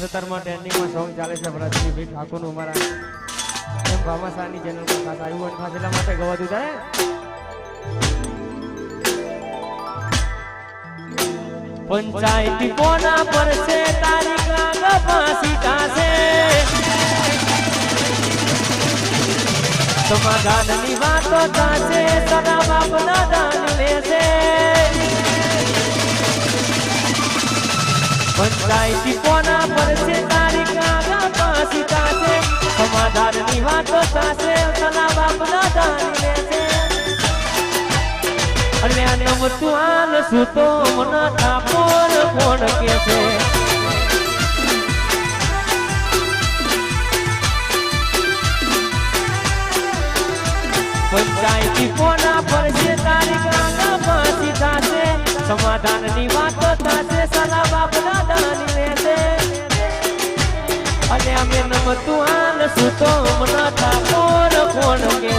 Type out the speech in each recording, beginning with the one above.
ખાસ ટ્રેન્ડિંગમાં સોંગ ચાલે છે ભરતજી ભાઈ ઠાકોરનું અમારા એમ ભામાસાની ચેનલ પર ખાસ આવ્યું અને ખાસ એટલા માટે ગવાતું થાય પંચાયતી કોના પર છે? તારીખ લાગ ફાંસી કાશે સમાધાનની વાતો થશે સદા બાપના દાન લેશે. પંચાયતી કોના પર છે? તારીખ લાગ ફાંસી કાશે સમાધાનની વાતો થશે સદા બાપના લે છે. અને નમ તું આલ સુતો મના ઠાકોર કોણ કે છે? પંચાયતી કોના પર છે? તારી કાગા પાસી થશે સમાધાનની વાતો થશે સલા બાપના દાન લેશે અને અમે નમતું આન સુતો મન ઠાકોર કોણ કે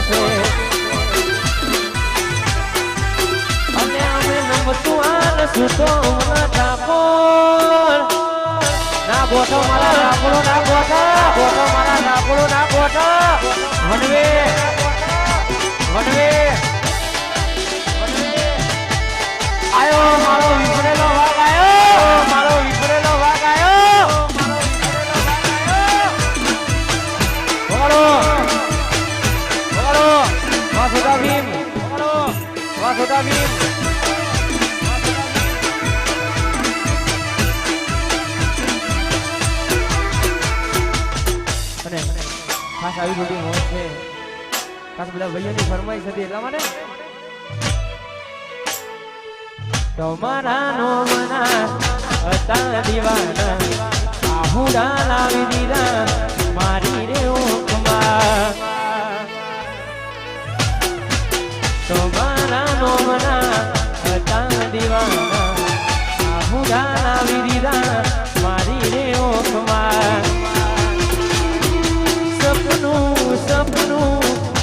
અને અમે નમતું આલ સુતો ખાસ આવી બધી મોજ છે. ખાસ બધા ભાઈઓની ફરમાઈશ હતી, એટલા માટે. તમારા નો મના હતા દીવાના, આહુડા લાવી દીધા.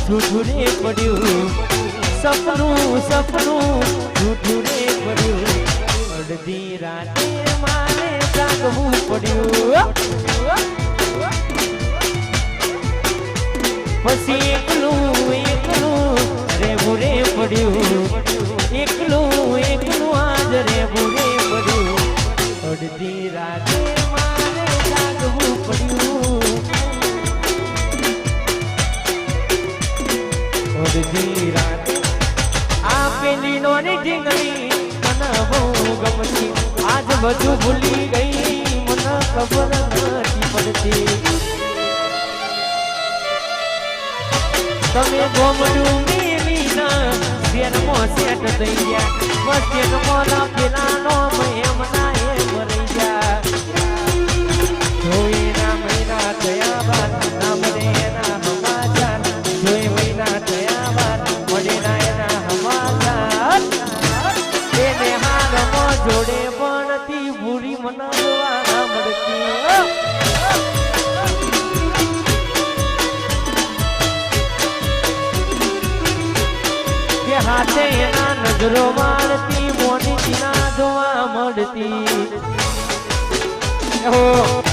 રે પડ્યું. સપનું સપનું જૂઠું રે પડ્યું. અડધી રાતે મારે જાગવું પડ્યું. પછી એકલું એકલું રેવું રે પડ્યું. એકલું એકલું આજ રેવું રે પડ્યું. અડધી રાતે અડધી રાતે. આ પેલી નોની ઢીંગલી, મને બહુ ગમતી. આજ બધું ભૂલી ગઈ, મને ખબર નથી પડતી. તમે ગોમડું મેલી ના શેરમાં સેટ થઈ ગયા. બસ શેરમાં ના પેલા નો એમ ના એમ નજરો મારતી મોની જોવા મળતી. ઓહો.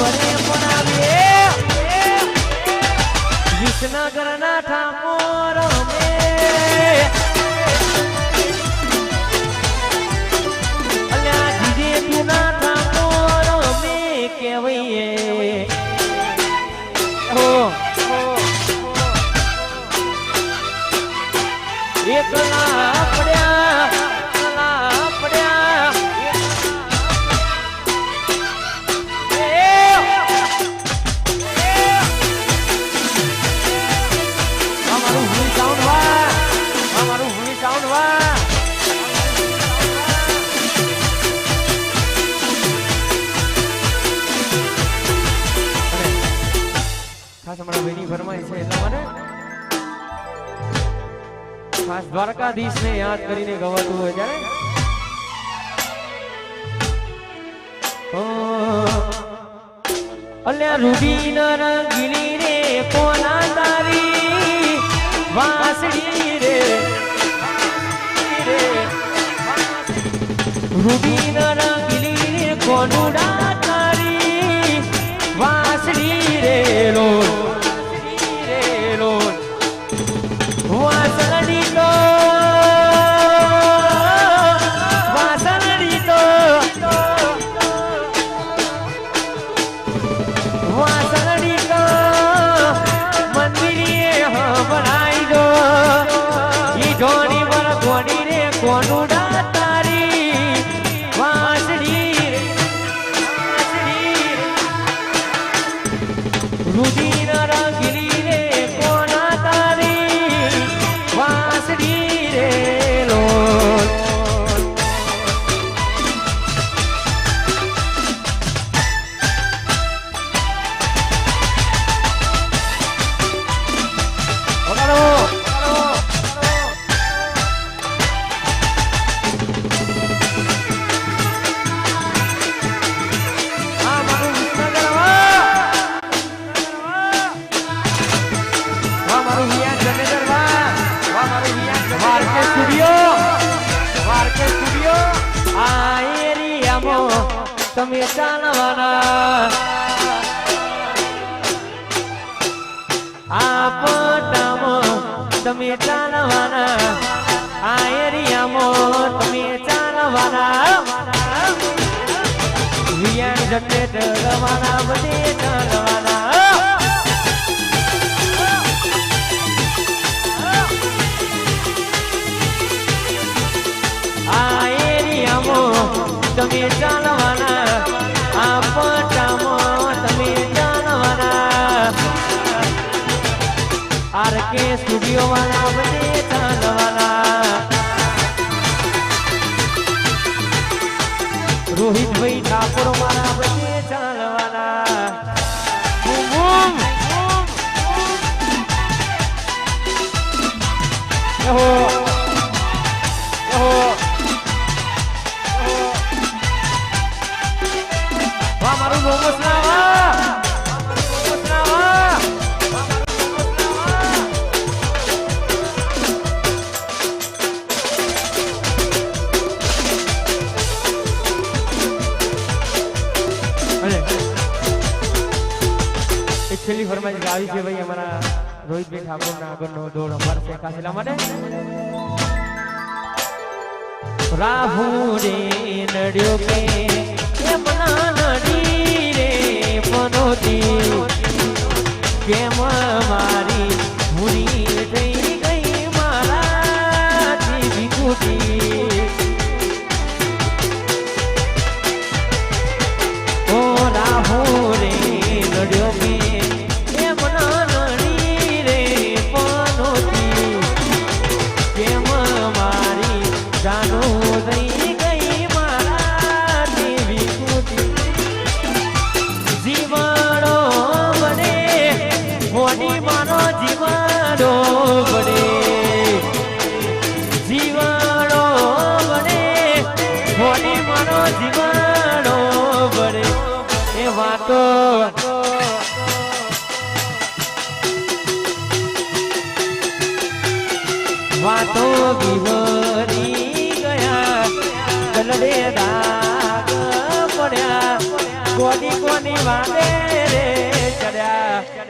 ભરે પરાવે વિસનગર ના ઠાકોર અમે. અલ્યા જીજે તું ના એકલા આપણે દ્વારકાધીશને યાદ કરીને ગવાતું હોય ત્યારે? અલ્યા રૂબી રંગીલી રે કોના તારી વાસડી રે. રૂબી રંગીલી રે કોનુડા તારી વાસડી રે, લો. રે તમે ચાલવાના કે સ્ટુડિયો વાળા બધે ચાલવાના રોહિતભાઈ ઠાકોર મારા બધે ચાલવાના બૂમ, છેલ્લી ફરમાઈશ આવી છે ભાઈ અમારા રોહિતભાઈ ઠાકોરના આગળનો દોડ અમારા છે માટે. રાહુ રે નડ્યો કે, એમ ના નડી. માનો વડે એ વાતો. વાતો વિહરી ગયા ગલડે દાગ પડ્યા. કોની કોની વાદે રે ચડ્યા.